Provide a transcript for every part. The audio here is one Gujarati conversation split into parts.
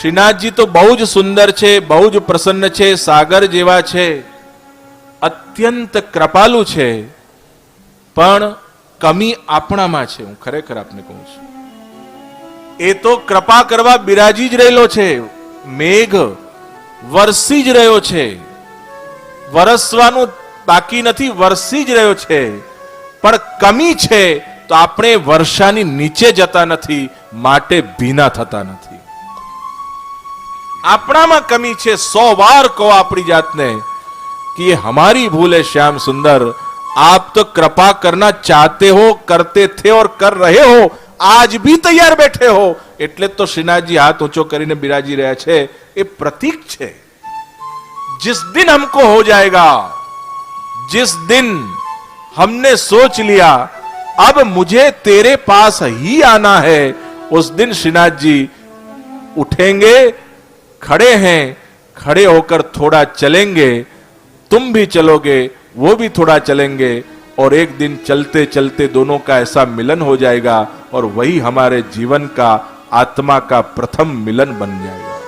શ્રીનાથજી તો બહુ જ સુંદર છે, બહુ જ પ્રસન્ન છે, સાગર જેવા છે, અત્યંત કૃપાલુ છે. પણ કમી આપણામાં છે, હું ખરેખર આપને કહું છું. એ તો કૃપા કરવા બિરાજી જ રહેલો છે, મેઘ વરસી જ રહ્યો છે. વરસવાનું બાકી નથી, વરસી જ રહ્યો છે. પણ કમી છે, તો આપણે વર્ષાની નીચે જતા નથી, માટે ભીના થતા નથી. આપણામાં કમી છે સો વાર કહો આપણી જાતને कि ये हमारी भूल है श्याम सुंदर आप तो कृपा करना चाहते हो करते थे और कर रहे हो आज भी तैयार बैठे हो એટલે જ તો શ્રીનાથજી હાથ ઊંચો કરીને બિરાજી રહ્યા છે એ પ્રતીક છે जिस दिन हमको हो जाएगा जिस दिन हमने सोच लिया अब मुझे तेरे पास ही आना है उस दिन श्रीनाथ जी उठेंगे खड़े हैं, खड़े होकर थोड़ा चलेंगे, तुम भी चलोगे, वो भी थोड़ा चलेंगे, और एक दिन चलते चलते दोनों का ऐसा मिलन हो जाएगा, और वही हमारे जीवन का, आत्मा का प्रथम मिलन बन जाएगा।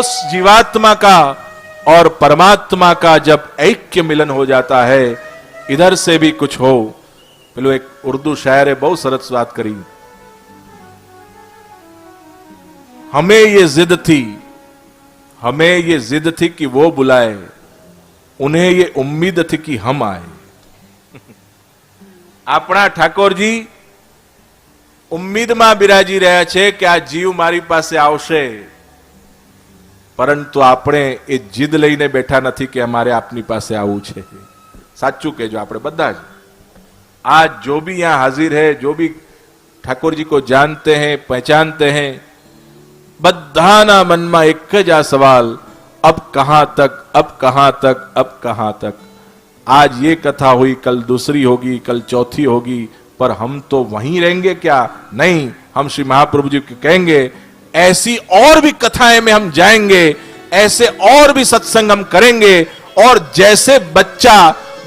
उस जीवात्मा का और परमात्मा का जब ऐक्य मिलन हो जाता है, इधर से भी कुछ हो। बोलो एक उर्दू शायर है, बहुत सरस बात करी। हमें ये जिद थी हमें ये जिद थी कि वो बुलाए उन्हें ये उम्मीद थी कि हम आए આપણા ઠાકોરજી ઉમ્મીદમાં બિરાજી રહ્યા છે કે આ જીવ મારી પાસે આવશે પરંતુ આપણે એ જીદ લઈને બેઠા નથી કે અમારે આપની પાસે આવવું છે સાચું કહેજો આપણે બધા જ आज जो भी यहां हाजिर है जो भी ठाकुर जी को जानते हैं पहचानते हैं બધાના મનમાં એક જ આ સવાલ અબ कहां तक अब कहां तक अब कहां तक आज ये कथा हुई कल दूसरी होगी कल चौथी होगी पर हम तो वहीं रहेंगे क्या नहीं हम श्री महाप्रभु जी को कहेंगे ऐसी और भी कथाएं में हम जाएंगे ऐसे और भी सत्संग हम करेंगे और जैसे बच्चा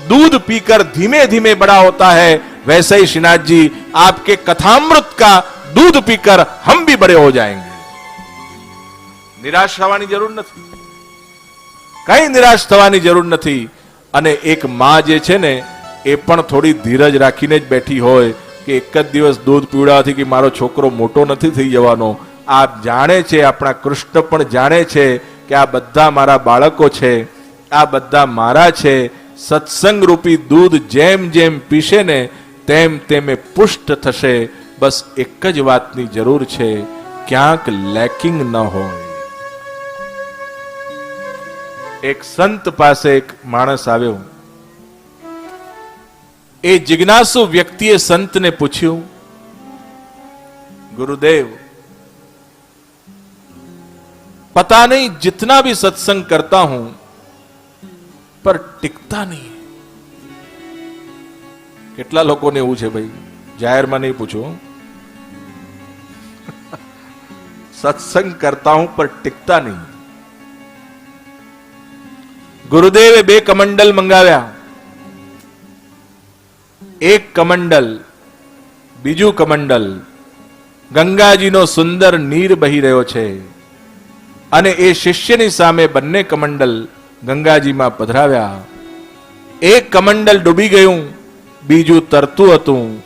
दूध पीकर धीमे धीमे बड़ा होता है वैसे ही श्रीनाथ जी आपके कथामृत का दूध पीकर हम भी बड़े हो जाएंगे નિરાશ થવાની જરૂર નથી. કઈ નિરાશ થવાની જરૂર નથી. અને એક માં જે છે ને, એ પણ થોડી ધીરજ રાખીને જ બેઠી હોય કે એક જ દિવસ દૂધ પીવડાવવાથી કે મારો છોકરો મોટો નથી થઈ જવાનો. આ જાણે છે, આપણા કૃષ્ણ પણ જાણે છે કે આ બધા મારા બાળકો છે, આ બધા મારા છે. સત્સંગ રૂપી દૂધ જેમ જેમ પીશે ને, તેમ તેમ એ પુષ્ટ થશે. બસ એક જ વાતની જરૂર છે, ક્યાંક લેકિંગ ન હોય. એક સંત પાસે એક માણસ આવ્યો એ જિજ્ઞાસુ વ્યક્તિએ સંતને પૂછ્યું गुरुदेव पता नहीं जितना भी सत्संग करता हूं पर टिकता नहीं કેટલા લોકોને એવું છે ભાઈ જાહેરમાં નહીં પૂછો સત્સંગ કરતા હું પર ટિકતા નહીં ગુરુદેવે બે કમંડલ મંગાવ્યા. એક કમંડલ, બીજું કમંડલ. ગંગાજીનો સુંદર નીર બહી રહ્યો છે. અને એ શિષ્યની સામે બંને કમંડલ ગંગાજીમાં પધરાવ્યા. એક કમંડલ ડૂબી ગયું, બીજું તરતું હતું.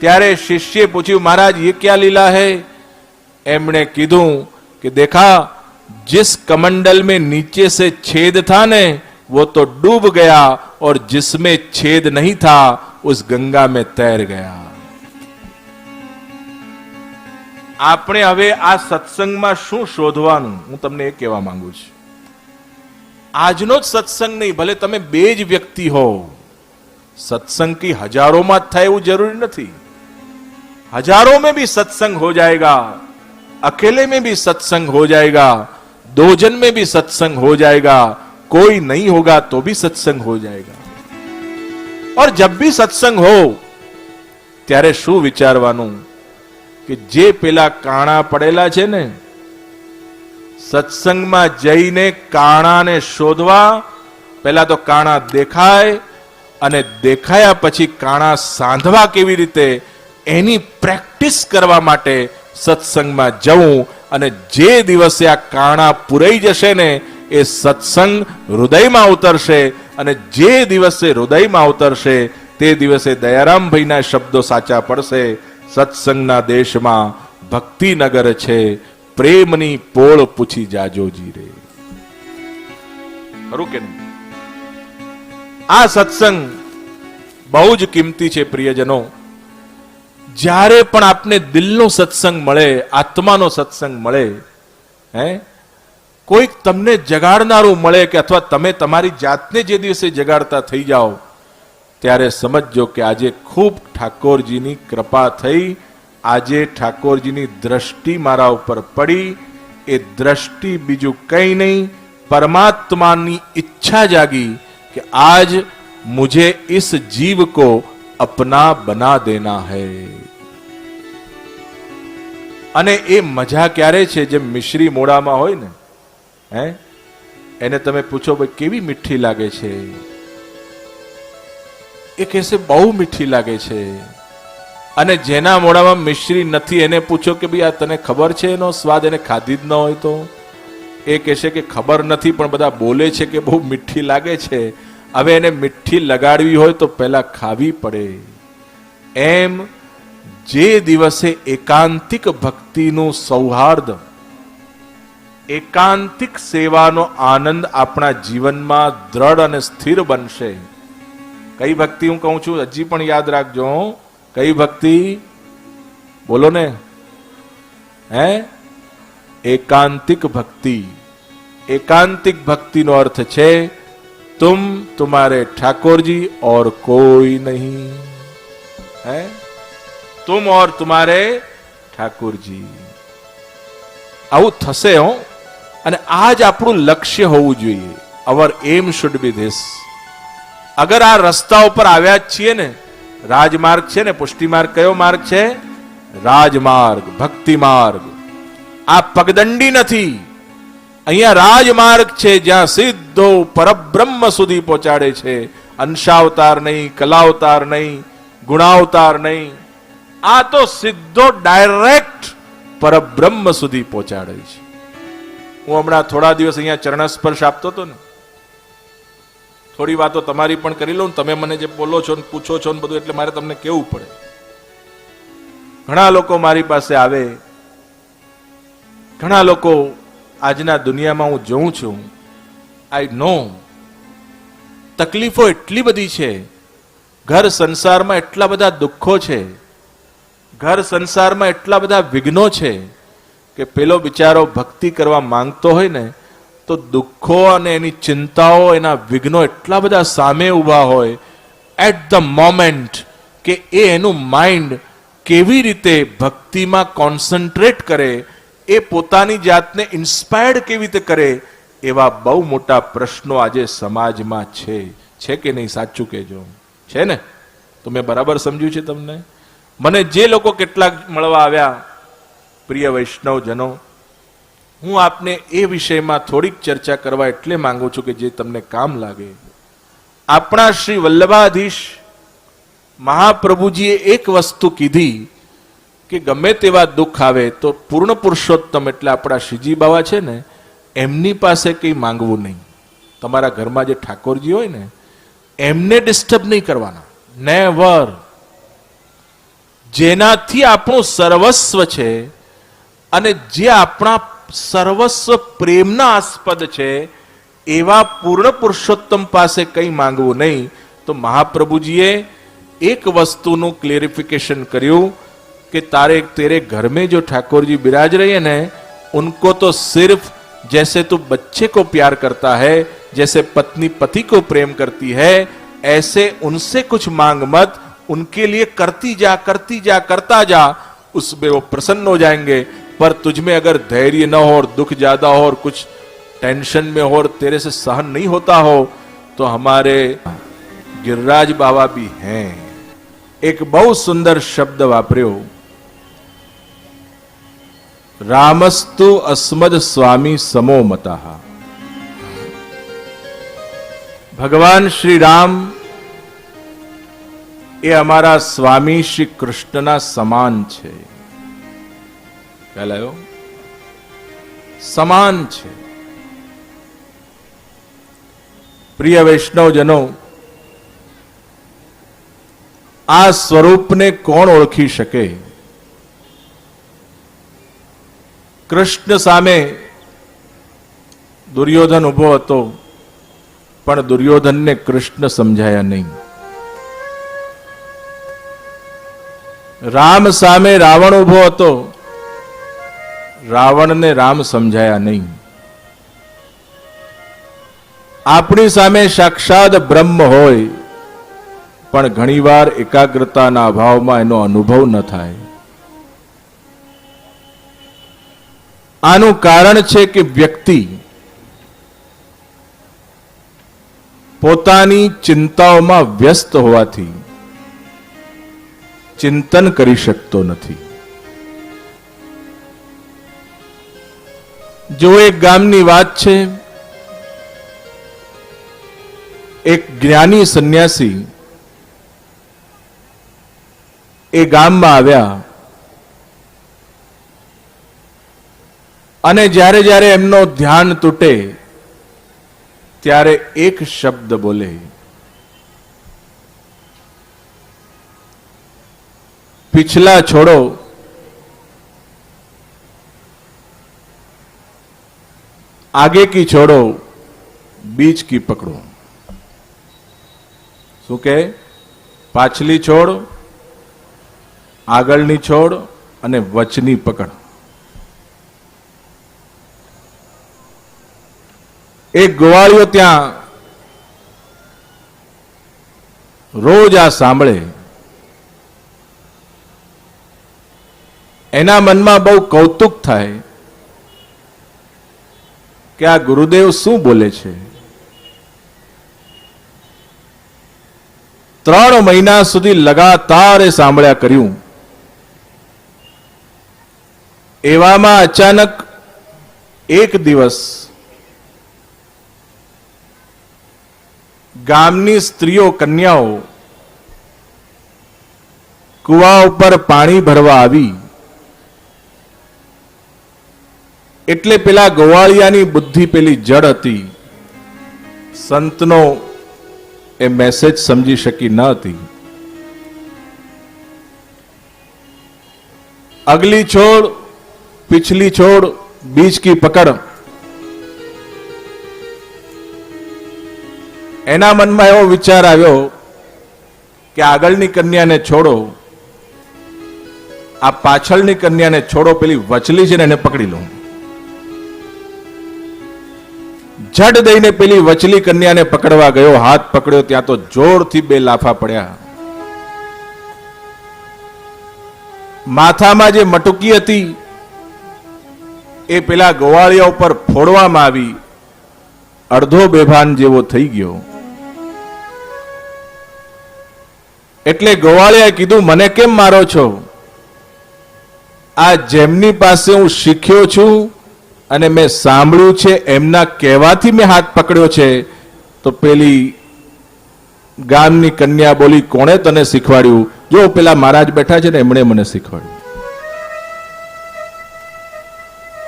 ત્યારે શિષ્યે પૂછ્યું, મહારાજ એ ક્યાં લીલા હે? એમણે કીધું કે, દેખા जिस कमंडल में नीचे से छेद था ने वो तो डूब गया और जिसमें छेद नहीं था उस गंगा में तैर गया આપણે હવે આ સત્સંગમાં શું શોધવાનું હું તમને એ કહેવા માંગુ છું આજનો જ સત્સંગ નહીં ભલે તમે બે જ વ્યક્તિ હો सत्संग की हजारों में था वो जरूरी नहीं हजारों में भी सत्संग हो जाएगा अकेले में भी सत्संग हो जाएगा दो जन में भी सत्संग हो जाएगा कोई नहीं होगा तो भी सत्संग हो जाएगा और जब भी सत्संग हो ત્યારે શું વિચારવાનું કે જે પેલા કાણા પડેલા છે ને સત્સંગમાં જઈને કાણાને શોધવા પહેલા તો કાણા દેખાય અને દેખાયા પછી કાણા સાંધવા કેવી રીતે એની પ્રેક્ટિસ કરવા માટે સત્સંગમાં જવું અને જે દિવસે આ કાણા પુરાઈ જશે ને, એ સત્સંગ હૃદયમાં ઉતરશે અને જે દિવસે હૃદયમાં ઉતરશે, તે દિવસે દયારામભાઈના શબ્દો સાચા પડશે. સત્સંગના દેશમાં ભક્તિનગર છે, પ્રેમની પોળ પૂછી જાજોજી રે ખરું કે આ સત્સંગ બહુ જ કિંમતી છે, પ્રિયજનો. જ્યારે પણ આપને દિલનો સત્સંગ મળે આત્માનો સત્સંગ મળે હે કોઈક તમને જગાડનારું મળે કે અથવા તમે તમારી જાતને જે દિવસે જગાડતા થઈ જાઓ ત્યારે સમજજો કે આજે ખૂબ ઠાકોરજીની કૃપા થઈ આજે ઠાકોરજીની દ્રષ્ટિ મારા ઉપર પડી એ દ્રષ્ટિ બીજું કંઈ નહીં પરમાત્માની ઈચ્છા જાગી કે આજ मुझे इस जीव को अपना बना देना है અને એ મજા ક્યારે છે જેમ મિશ્રી મોડામાં હોય ને? હે? એને તમે પૂછો ભાઈ, કેવી મીઠી લાગે છે? એ કહેશે, બહુ મીઠી લાગે છે. અને જેના મોડામાં મિશ્રી નથી, એને પૂછો કે ભાઈ, આ તને ખબર છે એનો સ્વાદ? એને ખાધી જ ન હોય તો? એ કહેશે કે, ખબર નથી, પણ બધા બોલે છે કે બહુ મીઠી લાગે છે. હવે એને મીઠી લગાડવી હોય તો પહેલા ખાવી પડે. એમ જે દિવસે એકાંતિક ભક્તિનું સૌહાર્દ, એકાંતિક સેવાનો આનંદ આપણા જીવનમાં દ્રઢ અને સ્થિર બનશે. કઈ ભક્તિ હું કહું છું? હજી પણ યાદ રાખજો. કઈ ભક્તિ? બોલો ને. હે? એકાંતિક ભક્તિ. એકાંતિક ભક્તિનો અર્થ છે, તુમ તુમારે ઠાકોરજી ઓર કોઈ નહીં. હે? તુમ ઓર તુમારે ઠાકોરજી આવું થશે હો અને આ જ આપણું લક્ષ્ય હોવું જોઈએ અવર એમ શુડ બી ધીસ અગર આ રસ્તા ઉપર આવ્યા જ છીએ ને રાજમાર્ગ છે ને પુષ્ટિમાર્ગ કયો માર્ગ છે રાજમાર્ગ ભક્તિ માર્ગ આ પગદંડી નથી અહીંયા રાજમાર્ગ છે જ્યાં સીધો પરબ્રહ્મ સુધી પહોંચાડે છે અંશાવતાર નહીં કલાવતાર નહીં ગુણાવતાર નહીં આ તો સીધો ડાયરેક્ટ પરબ્રહ્મ સુધી પહોંચાડે છે. હું હમણાં થોડા દિવસ અહીંયા ચરણ સ્પર્શ આપતો હતો ને, થોડી વાતો તમારી પણ કરી લઉં તમે મને જે બોલો છો ને, પૂછો છો ને બધું, એટલે મારે તમને કેવું પડે. ઘણા લોકો મારી પાસે આવે, ઘણા લોકો આજના દુનિયામાં હું જોઉં છું આઈ નો તકલીફો એટલી બધી છે, ઘર સંસારમાં એટલા બધા દુઃખો છે ઘર સંસારમાં એટલા બધા વિઘ્નો છે કે પેલો બિચારો ભક્તિ કરવા માંગતો હોય ને, તો દુઃખો અને એની ચિંતાઓ, એના વિઘ્નો એટલા બધા સામે ઊભા હોય એટ ધ મોમેન્ટ કે એ એનું માઇન્ડ કેવી રીતે ભક્તિમાં કોન્સન્ટ્રેટ કરે, એ પોતાની જાતને ઇન્સ્પાયર્ડ કેવી રીતે કરે, એવા બહુ મોટા પ્રશ્નો આજે સમાજમાં છે. છે કે નહીં? સાચું કહેજો. છે ને? તો મેં બરાબર સમજ્યું છે તમને? મને જે લોકો કેટલાક મળવા આવ્યા, પ્રિય વૈષ્ણવજનો, હું આપને એ વિષયમાં થોડીક ચર્ચા કરવા એટલે માંગુ છું કે જે તમને કામ લાગે. આપણા શ્રી વલ્લભાધીશ મહાપ્રભુજીએ એક વસ્તુ કીધી કે ગમે તેવા દુઃખ આવે તો પૂર્ણ પુરુષોત્તમ એટલે આપણા શ્રીજી બાવા છે ને, એમની પાસે કંઈ માંગવું નહીં. તમારા ઘરમાં જે ઠાકોરજી હોય ને, એમને ડિસ્ટર્બ નહીં કરવાના. નેવર જેનાથી આપણું સર્વસ્વ છે અને જે આપણા સર્વસ્વ પ્રેમના આસ્પદ છે એવા પૂર્ણ પુરુષોત્તમ પાસે કંઈ માંગવું નહીં તો મહાપ્રભુજીએ એક વસ્તુનું ક્લેરિફિકેશન કર્યું कि तारे तेरे घर में जो ठाकुर जी विराज रहे हैं ना उनको तो सिर्फ जैसे तू बच्चे को प्यार करता है जैसे पत्नी पति को प्रेम करती है ऐसे उनसे कुछ मांग मत उनके लिए करती जा करती जा, करता जा, उसमें वो प्रसन्न हो जाएँगे। पर तुझमें अगर धैर्य न हो और दुख ज़्यादा हो और कुछ टेंशन में हो और तेरे से सहन नहीं होता हो तो हमारे गिरिराज बाबा भी हैं। एक बहुत सुंदर शब्द वापरो रामस्तु अस्मद स्वामी समो मता। भगवान श्री राम એ અમારા સ્વામી શ્રી કૃષ્ણના સમાન છે. ખ્યાલ સમાન છે. પ્રિય વૈષ્ણવજનો, આ સ્વરૂપને કોણ ઓળખી શકે? કૃષ્ણ સામે દુર્યોધન ઊભો હતો, પણ દુર્યોધનને કૃષ્ણ સમજાયા નહીં. રામ સામે રાવણ ઊભો હતો. રાવણને રામ સમજાયા નહીં. આપણી સામે સાક્ષાત બ્રહ્મ હોય, પણ ઘણીવાર એકાગ્રતાના અભાવમાં એનો અનુભવ ન થાય. આનું કારણ છે કે વ્યક્તિ પોતાની ચિંતાઓમાં વ્યસ્ત હોવાથી ચિંતન કરી શકતો નથી. જો એક ગામની વાત છે, એક જ્ઞાની સંન્યાસી એ ગામમાં આવ્યા અને જ્યારે જ્યારે એમનો ધ્યાન તૂટે, ત્યારે એક શબ્દ બોલે पिछला छोड़ो आगे की छोड़ो बीच की पकड़ो શું કે પાછલી છોડ આગળની છોડ અને વચની પકડ એક ગોવાળીઓ ત્યાં રોજ આ સાંભળે એના મનમાં બહુ કૌતુક થાય કે આ ગુરુદેવ શું બોલે છે? ત્રણ મહિના સુધી લગાતાર એ સાંભળ્યા કર્યું. એવામાં અચાનક એક દિવસ ગામની સ્ત્રીઓ કન્યાઓ કુવા ઉપર પાણી ભરવા આવી. એટલે પેલા ગોવાળિયાની બુદ્ધિ પેલી જડ હતી. સંતનો એ મેસેજ સમજી શકી ન હતી. અગલી છોડ, પિછલી છોડ, બીજ કી પકડ. એના મનમાં એવો વિચાર આવ્યો કે આગળની કન્યાને છોડો. આ પાછળની કન્યાને છોડો, પેલી વચલી છે ને એને પકડી લો. જડ દઈને પેલી વચલી કન્યાને પકડવા ગયો, હાથ પકડ્યો, ત્યાં તો જોરથી બે લાફા પડ્યા. માથામાં જે મટુકી હતી, એ પેલા ગોવાળિયા ઉપર ફોડવામાં આવી. અડધો બેભાન જેવો થઈ ગયો. એટલે ગોવાળિયાએ કીધું, મને કેમ મારો છો? આ જેમની પાસે હું શીખ્યો છું અને મેં સાંભળ્યું છે, એમના કહેવાથી મેં હાથ પકડ્યો છે, તો પેલી ગામની કન્યા બોલી, કોણે તને શીખવાડ્યું? જો, પેલા મહારાજ બેઠા છે ને, એમણે મને શીખવાડ્યું.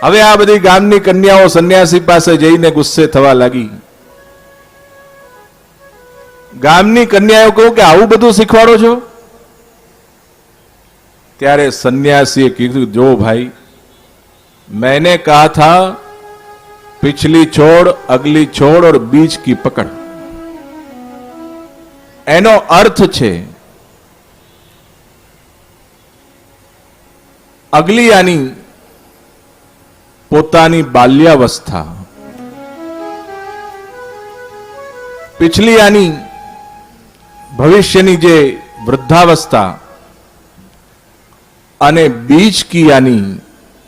હવે આ બધી ગામની કન્યાઓ સંન્યાસી પાસે જઈને ગુસ્સે થવા લાગી. ગામની કન્યાઓ કહું કે, આવું બધું શીખવાડો છો? ત્યારે સંન્યાસીએ કીધું, જો ભાઈ मैंने कहा था पिछली छोड़ अगली छोड़ और बीच की पकड़ એનો અર્થ છે અગલી આની પોતાની બાલ્યાવસ્થા પિછલી આની ભવિષ્યની જે વૃદ્ધાવસ્થા અને બીજ કી આની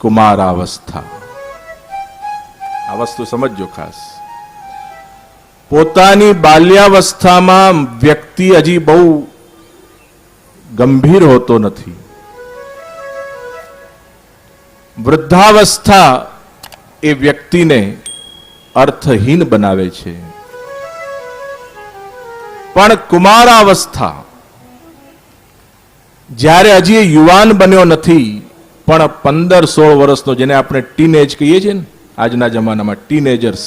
કુમારાવસ્થા. આ વસ્તુ સમજજો ખાસ. પોતાની બાલ્યાવસ્થામાં વ્યક્તિ હજી બહુ ગંભીર હોતો નથી. વૃદ્ધાવસ્થા એ વ્યક્તિને અર્થહીન બનાવે છે. પણ કુમારાવસ્થા જ્યારે હજી યુવાન બન્યો નથી પણ પંદર સોળ વર્ષનો જેને આપણે ટીનેજ કહીએ છીએ ને, આજના જમાનામાં ટીનેજર્સ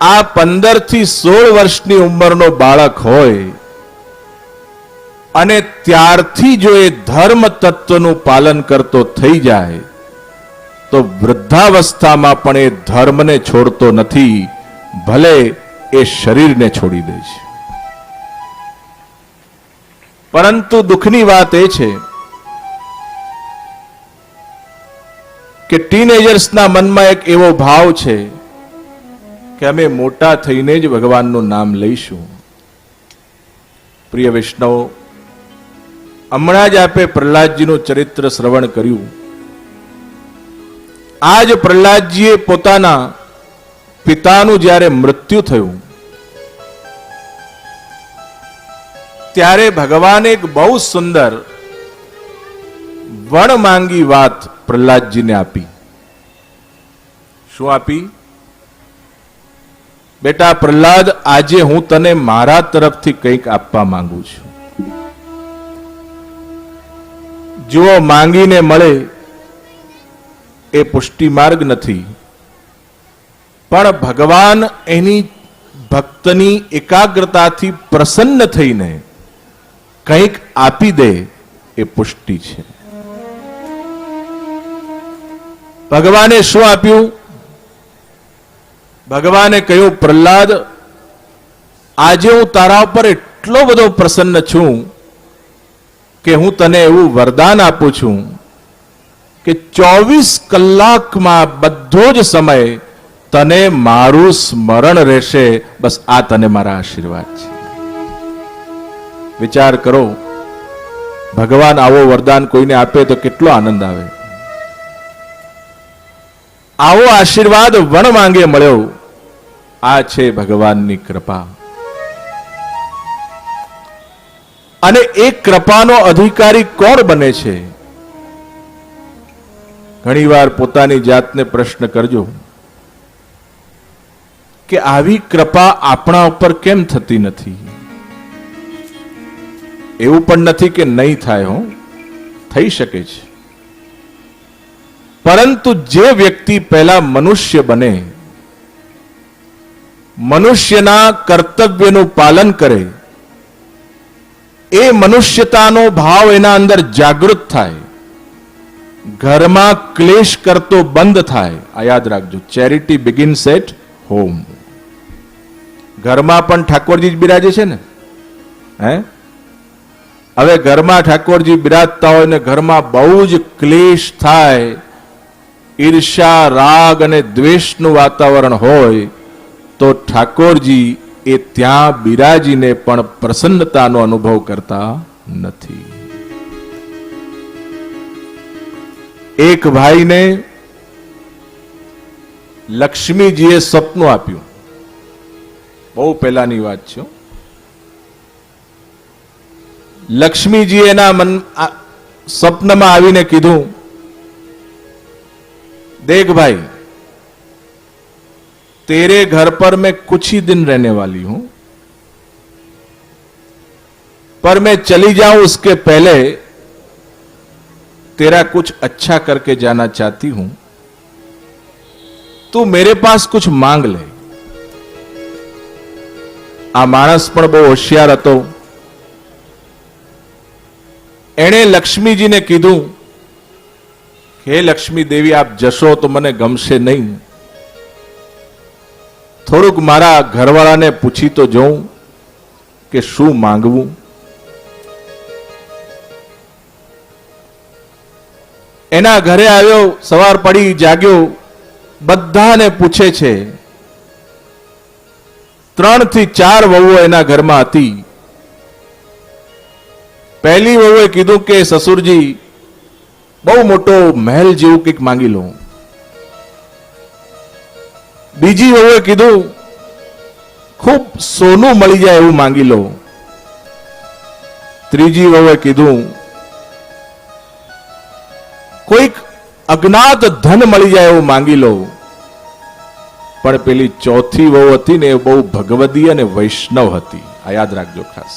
આ પંદરથી સોળ વર્ષની ઉંમરનો બાળક હોય અને ત્યારથી જો એ ધર્મ તત્વનું પાલન કરતો થઈ જાય, તો વૃદ્ધાવસ્થામાં પણ એ ધર્મને છોડતો નથી, ભલે એ શરીરને છોડી દે છે. પરંતુ દુઃખની વાત એ છે કે ટીનેજર્સના મનમાં એક એવો ભાવ છે કે અમે મોટા થઈને જ ભગવાનનું નામ લઈશું. પ્રિય વૈષ્ણવ, હમણાં જ આપે પ્રહલાદજીનું ચરિત્ર શ્રવણ કર્યું. આજ પ્રહલાદજીએ પોતાના પિતાનું જ્યારે મૃત્યુ થયું, ત્યારે ભગવાને એક બહુ સુંદર વણ માંગી વાત પ્રહલાદજીને આપી. શું આપી? બેટા પ્રહલાદ, આજે હું તને મારા તરફથી કંઈક આપવા માંગુ છું. જો માંગીને મળે એ પુષ્ટિ માર્ગ નથી. પણ ભગવાન એની ભક્તની એકાગ્રતાથી પ્રસન્ન થઈને કંઈક આપી દે એ પુષ્ટિ છે. ભગવાને શું આપ્યું? ભગવાને કહ્યું, પ્રહલાદ, આજે હું તારા ઉપર એટલો બધો પ્રસન્ન છું કે હું તને એવું વરદાન આપું છું કે ચોવીસ કલાકમાં બધો જ સમય તને મારું સ્મરણ રહેશે. બસ આ તને મારા આશીર્વાદ છે. વિચાર કરો, ભગવાન આવો વરદાન કોઈને આપે તો કેટલો આનંદ આવે. આવો આશીર્વાદ વણ માંગે મળ્યો. આ છે ભગવાનની કૃપા. અને એ કૃપાનો અધિકારી કોણ બને છે? ઘણીવાર પોતાની જાતને પ્રશ્ન કરજો કે આવી કૃપા આપણા ઉપર કેમ થતી નથી? એવું પણ નથી કે નહીં થાય, હો. થઈ શકે છે. પરંતુ જે વ્યક્તિ પહેલા મનુષ્ય બને, મનુષ્યના કર્તવ્યનું પાલન કરે, એ મનુષ્યતાનો ભાવ એના અંદર જાગૃત થાય, ઘરમાં ક્લેશ કરતો બંધ થાય, આ યાદ રાખજો. ચેરિટી બિગિન્સ એટ હોમ ઘરમાં પણ ઠાકોરજી જ બિરાજે છે ને? હે? હવે ઘરમાં ઠાકોરજી બિરાજતા હોય ને ઘરમાં બહુ જ ક્લેશ થાય ઈર્ષા રાગ અને દ્વેષનું વાતાવરણ હોય, તો ઠાકોરજી એ ત્યાં બિરાજીને પણ પ્રસન્નતાનો અનુભવ કરતા નથી. એક ભાઈને લક્ષ્મીજીએ સપનું આપ્યું. બહુ પહેલાની વાત છે લક્ષ્મીજી એના મન સપનમાં આવીને કીધું देख भाई तेरे घर पर मैं कुछ ही दिन रहने वाली हूं पर मैं चली जाऊं उसके पहले तेरा कुछ अच्छा करके जाना चाहती हूं तू मेरे पास कुछ માંગ લે આ માણસ પણ બહુ હોશિયાર હતો એણે લક્ષ્મીજીને કીધું હે લક્ષ્મી દેવી, આપ જશો તો મને ગમશે નહીં. થોડુંક મારા ઘરવાળાને પૂછી તો જોઉં કે શું માંગવું. એના ઘરે આવ્યો, સવાર પડી જાગ્યો, બધાને પૂછે છે ત્રણથી ચાર વહુઓ એના ઘરમાં હતી. પહેલી વહુએ કીધું કે, સસુરજી બહુ મોટો મહેલ જેવું કંઈક માંગી લઉં. બીજી વહુએ કીધું, ખૂબ સોનું મળી જાય એવું માંગી લો ત્રીજી વહુએ કીધું, કોઈક અજ્ઞાત ધન મળી જાય એવું માંગી લો પણ પેલી ચોથી વહુ હતી ને એ બહુ ભગવદી અને વૈષ્ણવ હતી. આ યાદ રાખજો ખાસ.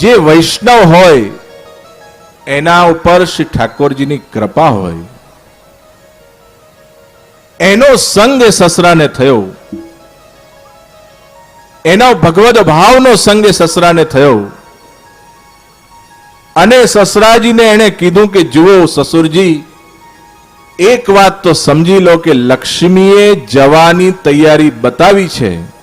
જે વૈષ્ણવ હોય એના ઉપર શ્રી ઠાકોરજીની કૃપા હોય. એનો સંગ સસરાને થયો. એનો ભગવદ ભાવનો સંગ સસરાને થયો. અને સસરાજીને એણે કીધું કે, જુઓ સસુરજી, એક વાત તો સમજી લો કે લક્ષ્મીએ જવાની તૈયારી બતાવી છે.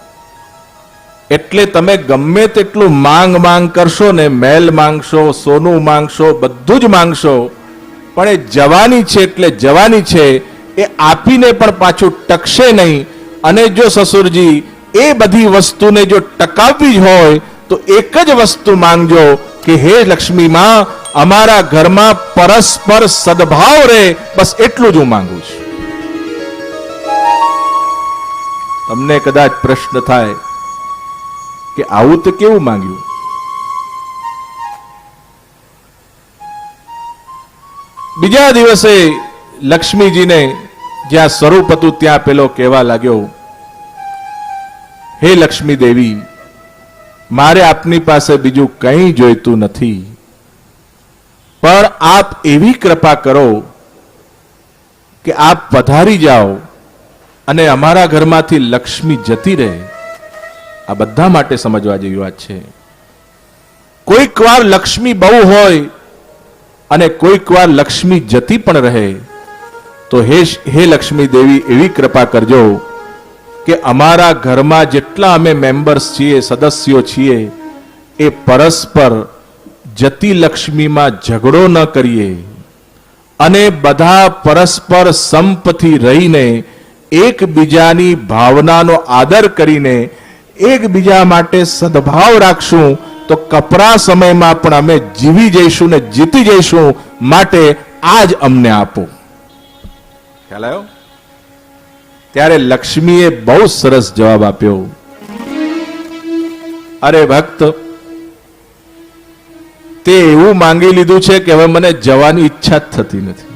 એટલે તમે ગમે તેટલું માંગ માંગ કરશો ને મેલ માંગશો, સોનું માંગશો, બધું જ માંગશો, પણ એ જવાની છે એટલે જવાની છે, એ આપીને પણ પાછું ટકશે નહીં. અને જો સસુરજી, એ બધી વસ્તુને જો ટકાવવી જ હોય, તો એક જ વસ્તુ માંગજો કે, હે લક્ષ્મી માં, અમારા ઘરમાં પરસ્પર સદભાવ રહે બસ એટલું જ હું માંગુ છું. તમને કદાચ પ્રશ્ન થાય કે આવું તો કેવું માંગ્યું? બીજા દિવસે લક્ષ્મીજીને જ્યાં સ્વરૂપ હતું ત્યાં પેલો કહેવા લાગ્યો, હે લક્ષ્મી દેવી, મારે આપની પાસે બીજું કંઈ જોઈતું નથી. પણ આપ એવી કૃપા કરો કે આપ પધારી જાઓ અને અમારા ઘરમાંથી લક્ષ્મી જતી રહે. આ બધા માટે સમજવા જેવી વાત છે. કોઈક વાર લક્ષ્મી બહુ હોય અને કોઈક વાર લક્ષ્મી જતી પણ રહે, તો હે હે લક્ષ્મી દેવી, એવી કૃપા કરજો કે અમારા ઘરમાં જેટલા અમે મેમ્બર્સ છીએ, સદસ્યો છીએ, એ પરસ્પર જતી લક્ષ્મીમાં ઝઘડો ન કરીએ અને બધા પરસ્પર સંપથી રહીને એકબીજાની ભાવનાનો આદર કરીને એકબીજા માટે સદભાવ રાખશું તો કપરા સમયમાં પણ અમે જીવી જઈશું ને જીતી જઈશું માટે આજ અમને આપો. ખ્યાલ આવ્યો? ત્યારે લક્ષ્મીએ બહુ સરસ જવાબ આપ્યો. અરે ભક્ત, તે એવું માંગી લીધું છે કે હવે મને જવાની ઈચ્છા જ થતી નથી.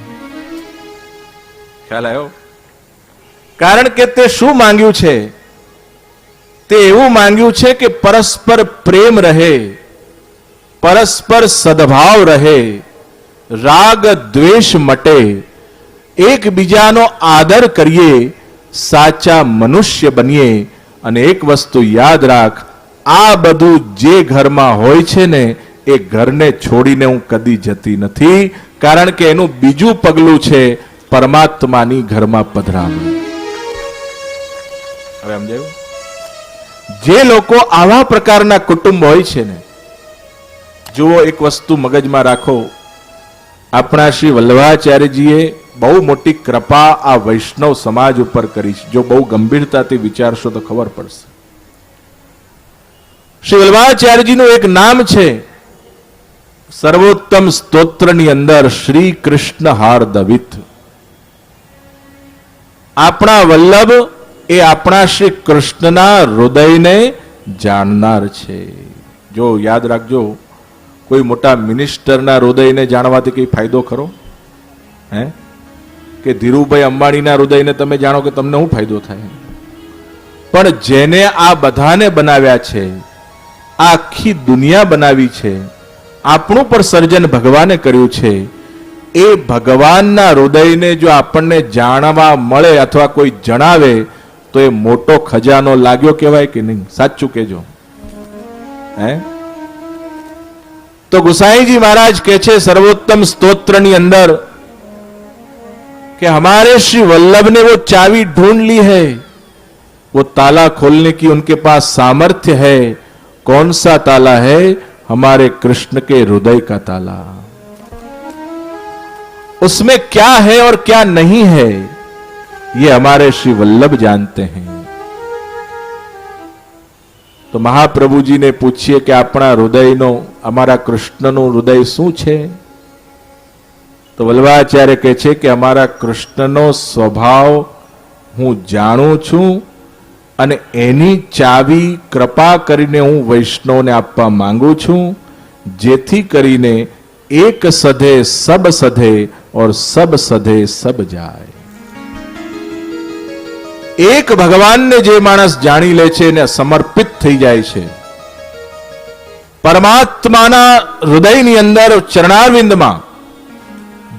ખ્યાલ આવ્યો? કારણ કે તે શું માંગ્યું છે? તે એવું માંગ્યું છે કે પરસ્પર પ્રેમ રહે, પરસ્પર સદભાવ રહે, રાગ દ્વેષ મટે, એકબીજાનો આદર કરીએ, સાચા મનુષ્ય બનીએ, અને એક વસ્તુ યાદ રાખ, આ બધું જે ઘરમાં હોય છે ને, એ ઘરને છોડીને હું કદી જતી નથી, કારણ કે એનું બીજું પગલું છે પરમાત્માની ઘરમાં પધરામણી હવે સમજાયું? જે લોકો આવા પ્રકારના કુટુંબ હોય છે ને, જુઓ એક વસ્તુ મગજમાં રાખો. આપણા શ્રી વલ્લભાચાર્યજીએ બહુ મોટી કૃપા આ વૈષ્ણવ સમાજ ઉપર કરી છે. જો બહુ ગંભીરતાથી વિચારશો તો ખબર પડશે. શ્રી વલ્લભાચાર્યજીનું એક નામ છે, સર્વોત્તમ સ્તોત્રની અંદર શ્રી કૃષ્ણ હાર દવિત. આપણા વલ્લભ એ આપણા શ્રી કૃષ્ણના હૃદયને જાણનાર છે. જો યાદ રાખજો, કોઈ મોટા મિનિસ્ટરના હૃદયને જાણવાથી કંઈ ફાયદો ખરો? હે? કે ધીરુભાઈ અંબાણીના હૃદયને તમે જાણો કે તમને શું ફાયદો થાય? પણ જેને આ બધાને બનાવ્યા છે, આખી દુનિયા બનાવી છે, આપણું પણ સર્જન ભગવાને કર્યું છે. એ ભગવાનના હૃદયને જો આપણને જાણવા મળે અથવા કોઈ જણાવે तो ये मोटो खजा લાગ્યો कहवा नहीं નહીં? कहजो तो गुसाई जी महाराज कहे सर्वोत्तम स्त्रोत्री अंदर कि हमारे श्री वल्लभ ने वो चावी ढूंढ ली है वो ताला खोलने की उनके पास सामर्थ्य है कौन सा ताला है हमारे कृष्ण के हृदय का ताला उसमें क्या है और क्या नहीं है ये हमारे श्री वल्लभ जानते हैं તો મહાપ્રભુજીને પૂછીએ કે આપણા હૃદયનો અમારા કૃષ્ણનું હૃદય શું છે તો વલ્લભાચાર્ય કહે છે કે અમારા કૃષ્ણનો સ્વભાવ હું જાણું છું અને એની ચાવી કૃપા કરીને હું વૈષ્ણવને આપવા માંગુ છું જેથી કરીને એક સધે સબ સધે ઓર સબ સધે સબ જાય એક ભગવાનને જે માણસ જાણી લે છે એને સમર્પિત થઈ જાય છે. પરમાત્માના હૃદયની અંદર ચરણારવિંદમાં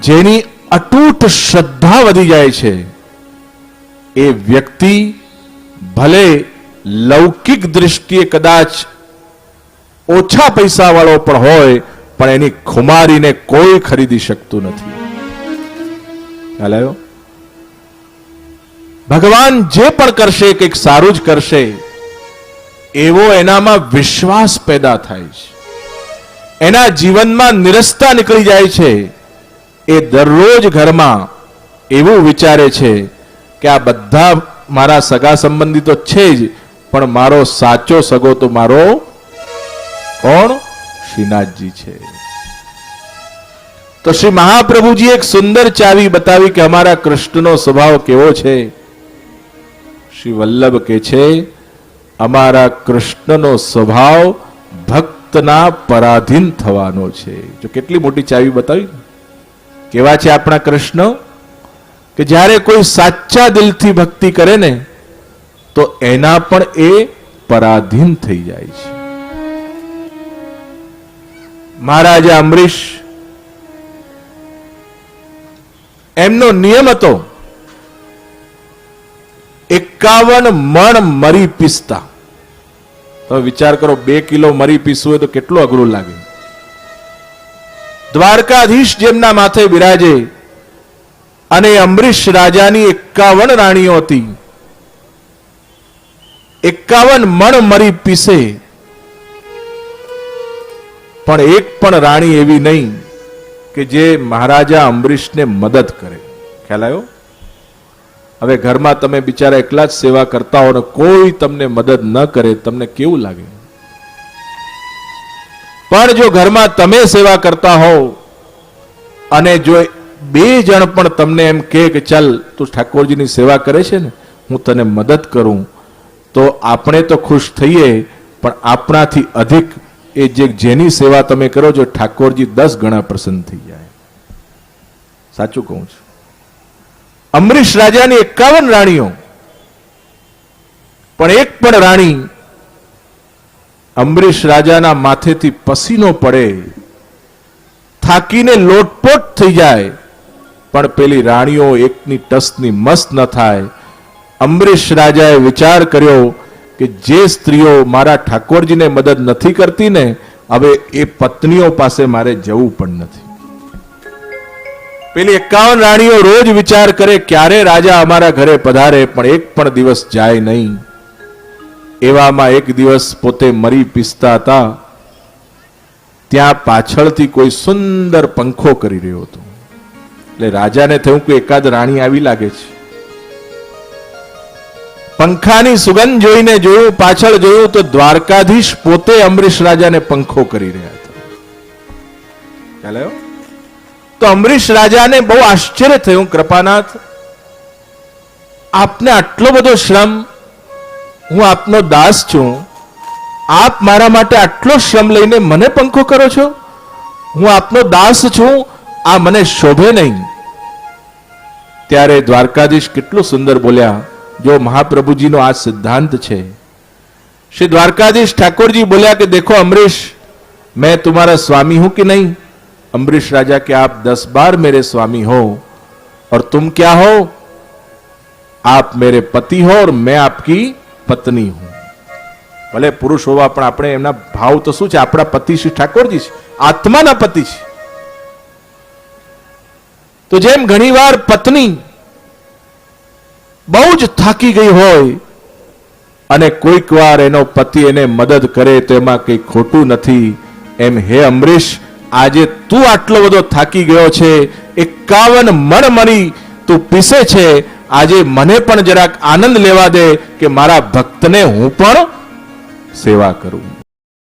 જેની અતૂટ શ્રદ્ધા વધી જાય છે, એ વ્યક્તિ ભલે લૌકિક દ્રષ્ટિએ કદાચ ઓછા પૈસા વાળો પણ હોય, પણ એની ખુમારીને કોઈ ખરીદી શકતું નથી. ખ્યાલ આવ્યો? ભગવાન જે પણ કરશે, કંઈક સારું જ કરશે, એવો એનામાં વિશ્વાસ પેદા થાય છે. એના જીવનમાં નિરસ્તા નીકળી જાય છે. એ દરરોજ ઘરમાં એવું વિચારે છે કે આ બધા મારા સગા સંબંધી તો છે જ, પણ મારો સાચો સગો તો મારો કોણ? શ્રીનાથજી છે. તો શ્રી મહાપ્રભુજી એક સુંદર ચાવી બતાવી કે અમારા કૃષ્ણનો સ્વભાવ કેવો છે? શ્રી વલ્લભ કે છે, અમારા કૃષ્ણનો સ્વભાવ ભક્તના પરાધીન થવાનો છે. જો કેટલી મોટી ચાવી બતાવી કેવા છે આપણા કૃષ્ણ? કે જ્યારે કોઈ સાચા દિલથી ભક્તિ કરે ને, તો એના પણ એ પરાધીન થઈ જાય છે. મહારાજા અમરીશ, એમનો નિયમ હતો એકાવન મણ મરી પીસતા. તમે વિચાર કરો, બે કિલો મરી પીસવું હોય તો કેટલું અઘરું લાગે. દ્વારકાધીશ જેમના માથે બિરાજે અને અમરીશ રાજાની એકાવન રાણીઓ હતી. એકાવન મણ મરી પીસે. પણ એક પણ રાણી એવી નહીં કે જે મહારાજા અમરીશને મદદ કરે. ખ્યાલ આવ્યો? હવે ઘરમાં તમે બિચારા એકલા જ સેવા કરતા હો ને કોઈ તમને મદદ ન કરે, તમને કેવું લાગે? પણ જો ઘરમાં તમે સેવા કરતા હો અને જો બે જણ પણ તમને એમ કે ચાલ તું ઠાકોરજીની સેવા કરે છે ને, હું તને મદદ કરું, તો આપણે તો ખુશ થઈએ, પણ આપણાથી અધિક એ જે જેની સેવા તમે કરો છો, ઠાકોરજી દસ ગણા પ્રસન્ન થઈ જાય. સાચું કહું છું. અમરીશ રાજાની એકાવન રાણીઓ. પણ એક પણ રાણી અમરીશ રાજાના માથેથી પસીનો પડે. થાકીને લોટપોટ થઈ જાય. પણ પેલી રાણીઓ એકની ટસની મસ્ત ન થાય. અમરીશ રાજાએ વિચાર કર્યો કે જે સ્ત્રીઓ મારા ઠાકોરજીને મદદ નથી કરતી ને, હવે એ પત્નીઓ પાસે મારે જવું પણ નથી. પેલી એકાવન રાણીઓ રોજ વિચાર કરે ક્યારે રાજા અમારા ઘરે પધારે, પણ એક પણ દિવસ જાય નહીં. એવામાં એક દિવસ પોતે મરી પીસતા હતા. ત્યાં પાછળથી કોઈ સુંદર પંખો કરી રહ્યો હતો. એટલે રાજાને થયું કે એકાદ રાણી આવી લાગે છે. પંખાની સુગંધ જોઈને જોયું, પાછળ જોયું તો દ્વારકાધીશ પોતે અમરીશ રાજાને પંખો કરી રહ્યા હતા. ખ્યાલ? તો અમરીશ રાજાને બહુ આશ્ચર્ય થયું, કૃપાનાથ, આપને આટલો બધો શ્રમ, હું આપનો દાસ છું, આપ મારા માટે આટલો શ્રમ લઈને મને પંખો કરો છો? હું આપનો દાસ છું, આ મને શોભે નહીં. ત્યારે દ્વારકાધીશ કેટલું સુંદર બોલ્યા, જો મહાપ્રભુજીનો આ સિદ્ધાંત છે. શ્રી દ્વારકાધીશ ઠાકોરજી બોલ્યા કે, દેખો અમરીશ, મેં તમારા સ્વામી હું કે નહીં? अम्बरीश राजा के आप दस बार मेरे स्वामी हो और तुम क्या हो आप मेरे पति हो और मैं आपकी પત્ની હું ભલે પુરુષ હોવા પણ આપણે એમના ભાવ તો શું છે આપણા પતિ શ્રી ઠાકોરજી છે આત્માના પતિ છે તો જેમ ઘણીવાર પત્ની બહુ જ થાકી ગઈ હોય અને કોઈક વાર એનો પતિ એને મદદ કરે તો એમાં કંઈ ખોટું નથી એમ હે અમરીશ આજે તું આટલો બધો થાકી ગયો છે, એકાવન મણ મણી તું પીસે છે, આજે મને પણ જરાક આનંદ લેવા દે કે મારા ભક્તને હું પણ સેવા કરું.